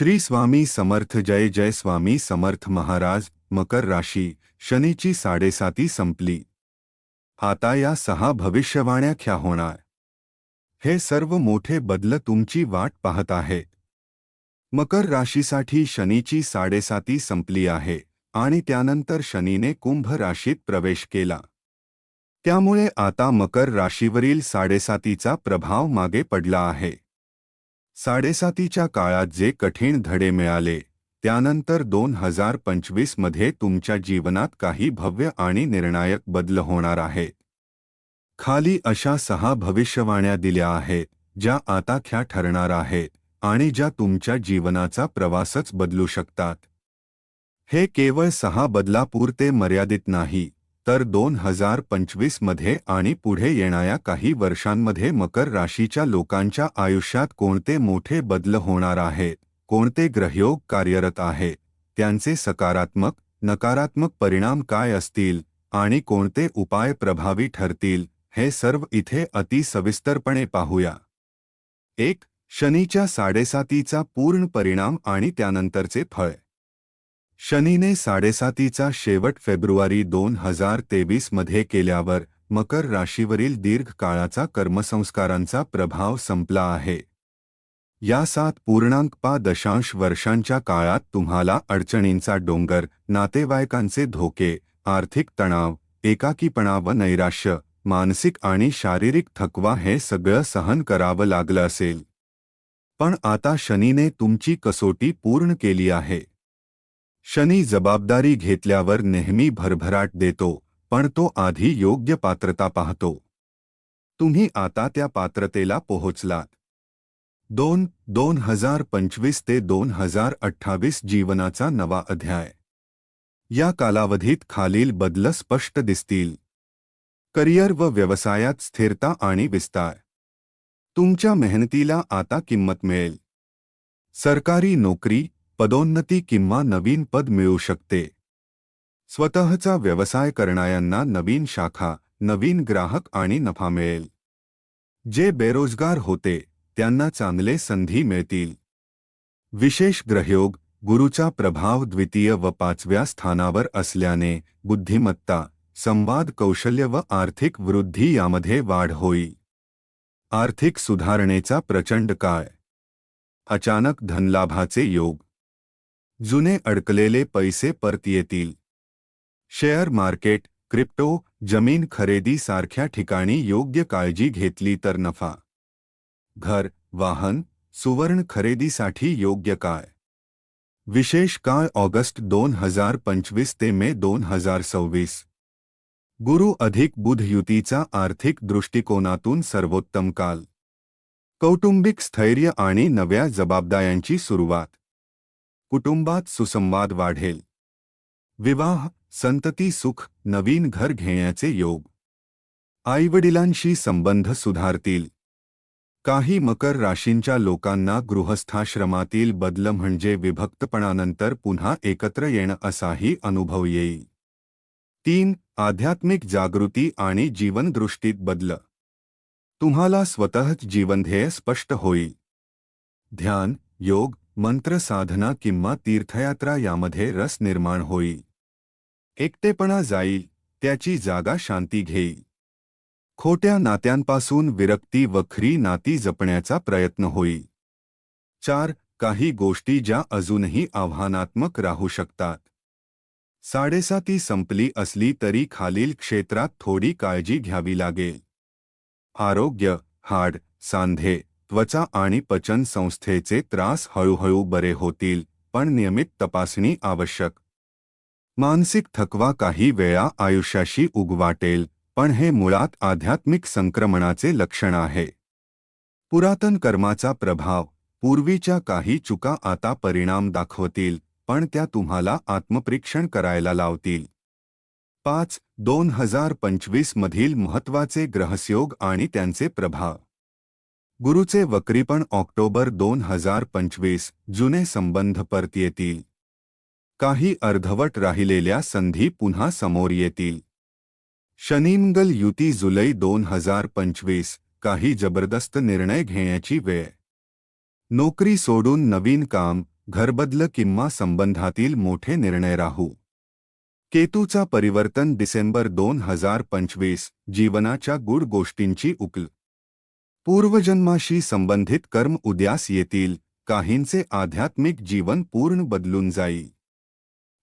श्री स्वामी समर्थ जय जय स्वामी समर्थ महाराज मकर राशी शनीची साडेसाती संपली. आता या सहा भविष्यवाण्या ख्या होणार. हे सर्व मोठे बदल तुमची वाट पाहत आहे. मकर राशीसाठी शनीची साडेसाती संपली आहे आणि त्यानंतर शनीने कुंभ राशीत प्रवेश केला. त्यामुळे आता मकर राशीवरील साडेसातीचा प्रभाव मागे पडला आहे. साडेसातीच्या काळात जे कठीण धडे मिळाले त्यानंतर दोन हजार पंचवीसमध्ये तुमच्या जीवनात काही भव्य आणि निर्णायक बदल होणार आहेत. खाली अशा सहा भविष्यवाण्या दिल्या आहेत ज्या आता ख्या ठरणार आहेत आणि ज्या तुमच्या जीवनाचा प्रवासच बदलू शकतात. हे केवळ सहा बदलापुरते मर्यादित नाही. तर दोन हजार पंचवीसमध्ये आणि पुढे येणाऱ्या काही वर्षांमध्ये मकर राशीच्या लोकांच्या आयुष्यात कोणते मोठे बदल होणार आहेत कोणते ग्रहयोग कार्यरत आहे त्यांचे सकारात्मक नकारात्मक परिणाम काय असतील आणि कोणते उपाय प्रभावी ठरतील हे सर्व इथे अति सविस्तरपणे पाहूया. एक शनीच्या साडेसातीचा पूर्ण परिणाम आणि त्यानंतरचे फळ. शनीने साडेसातीचा शेवट फेब्रुवारी दोन हजार तेवीसमध्ये केल्यावर मकर राशीवरील दीर्घ काळाचा कर्मसंस्कारांचा प्रभाव संपला आहे. या सात पूर्णांक पा दशांश वर्षांच्या काळात तुम्हाला अडचणींचा डोंगर नातेवाईकांचे धोके आर्थिक तणाव एकाकीपणा व नैराश्य मानसिक आणि शारीरिक थकवा हे सगळं सहन करावं लागलं असेल. पण आता शनीने तुमची कसोटी पूर्ण केली आहे. शनी जबाबदारी घेतल्यावर नेहमी भरभराट देतो पण तो आधी योग्य पात्रता पाहतो. तुम्ही आता त्या पात्रतेला पोहोचलात. दोन दोन हजार पंचवीस ते दोन हजार अठ्ठावीस जीवनाचा नवा अध्याय. या कालावधीत खालील बदल स्पष्ट दिसतील. करिअर व व्यवसायात स्थिरता आणि विस्तार. तुमच्या मेहनतीला आता किंमत मिळेल. सरकारी नोकरी पदोन्नती किंवा नवीन पद मिळू शकते. स्वतःचा व्यवसाय करणाऱ्यांना नवीन शाखा नवीन ग्राहक आणि नफा मिळेल. जे बेरोजगार होते त्यांना चांगले संधी मिळतील. विशेष ग्रहयोग गुरुचा प्रभाव द्वितीय व पाचव्या स्थानावर असल्याने बुद्धिमत्ता संवाद कौशल्य व आर्थिक वृद्धी यामध्ये वाढ होईल. आर्थिक सुधारणेचा प्रचंड काळ. अचानक धनलाभाचे योग. जुने अडकलेले पैसे परत येतील. शेअर मार्केट क्रिप्टो जमीन खरेदी सारख्या ठिकाणी योग्य काळजी घेतली तर नफा. घर वाहन सुवर्ण खरेदीसाठी योग्य काळ विशेष काळ ऑगस्ट दोन हजार पंचवीस ते मे दोन हजार सव्वीस. गुरु अधिक बुध युतीचा आर्थिक दृष्टिकोनातून सर्वोत्तम काल. कौटुंबिक स्थैर्य आणि नव्या जबाबदाऱ्यांची सुरुवात. कुटुंबात सुसंवाद वाढेल. विवाह संतती सुख नवीन घर घेण्याचे योग. आईवडिलांशी संबंध सुधारतील. काही मकर राशींच्या लोकांना गृहस्थाश्रमातील बदल म्हणजे विभक्तपणानंतर पुन्हा एकत्र येणं असाही अनुभव येईल. तीन आध्यात्मिक जागृती आणि जीवनदृष्टीत बदल. तुम्हाला स्वतःच जीवनध्येय स्पष्ट होईल. ध्यान योग मंत्र साधना किंवा तीर्थयात्रा यामध्ये रस निर्माण होईल एकटेपणा जाईल त्याची जागा शांती घेईल खोट्या नात्यांपासून विरक्ती व खरी नाती जपण्याचा प्रयत्न होईल चार, काही गोष्टी ज्या अजूनही आव्हानात्मक राहू शकतात. साडेसाती संपली असली तरी खालील क्षेत्रात थोडी काळजी घ्यावी लागेल. आरोग्य, हाड, सांधे त्वचा आणि पचन संस्थेचे त्रास हळूहळू बरे होतील, पण नियमित तपासणी आवश्यक. मानसिक थकवा काही वेळा आयुष्याशी उगवाटेल, पण हे मुळात आध्यात्मिक संक्रमणाचे लक्षण आहे. पुरातन कर्माचा प्रभाव, पूर्वीच्या काही चुका आता परिणाम दाखवतील, पण त्या तुम्हाला आत्मपरीक्षण करायला लावतील. पाच दोन हज़ार पंचवीस मधील महत्वाचे ग्रहस्योग आणि त्यांचे प्रभाव. गुरुचे वक्रीपण ऑक्टोबर दोन हजार पंचवीस जुने संबंध परत येतील. काही अर्धवट राहिलेल्या संधी पुन्हा समोर येतील. शनिमंगल युती जुलै दोन हजार पंचवीस काही जबरदस्त निर्णय घेण्याची वेळ. नोकरी सोडून नवीन काम घरबदल किंवा संबंधातील मोठे निर्णय राहू. केतूचा परिवर्तन डिसेंबर दोन हजार पंचवीस जीवनाच्या गुड गोष्टींची उकल. पूर्वजन्माशी संबंधित कर्म उद्यास येतील. काहींचे आध्यात्मिक जीवन पूर्ण बदलून जाईल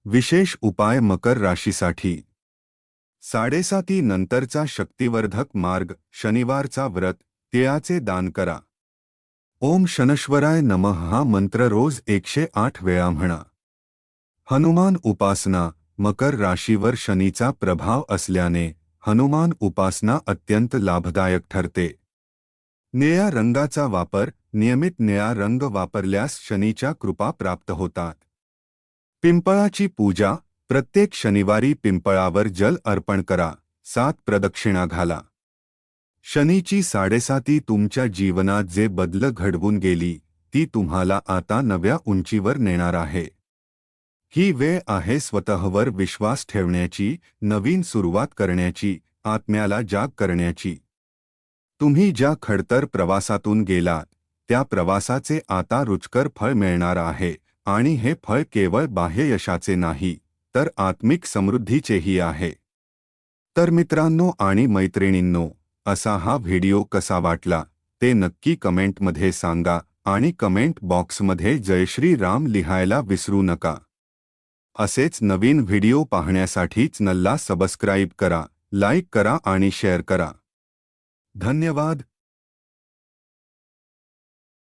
विशेष उपाय मकर राशीसाठी. साडेसाती नंतरचा शक्तिवर्धक मार्ग शनिवारचा व्रत, तिळाचे दान करा. ओम शनश्वराय नमः हा मंत्र रोज एकशे आठ वेळा म्हणा. हनुमान उपासना, मकर राशीवर शनीचा प्रभाव असल्याने, हनुमान उपासना अत्यंत लाभदायक ठरते. निळ्या रंगाचा वापर नियमित निळा रंग वापरल्यास शनीच्या कृपा प्राप्त होतात. पिंपळाची पूजा प्रत्येक शनिवारी पिंपळावर जल अर्पण करा सात प्रदक्षिणा घाला. शनीची साडेसाती तुमच्या जीवनात जे बदल घडवून गेली ती तुम्हाला आता नव्या उंचीवर नेणार आहे. ही वेळ आहे स्वतःवर विश्वास ठेवण्याची नवीन सुरुवात करण्याची आत्म्याला जाग करण्याची. तुम्ही ज्या खडतर प्रवासातून गेलात त्या प्रवासाचे आता रुचकर फळ मिळणार आहे आणि हे फळ केवळ बाह्य यशाचे नाही तर आत्मिक समृद्धीचेही आहे. तर मित्रांनो आणि मैत्रिणींनो असा हा व्हिडिओ कसा वाटला ते नक्की कमेंटमध्ये सांगा आणि कमेंट बॉक्समध्ये जयश्री राम लिहायला विसरू नका. असेच नवीन व्हिडिओ पाहण्यासाठीच नल्ला सबस्क्राईब करा लाईक करा आणि शेअर करा. ધન્યવાદ.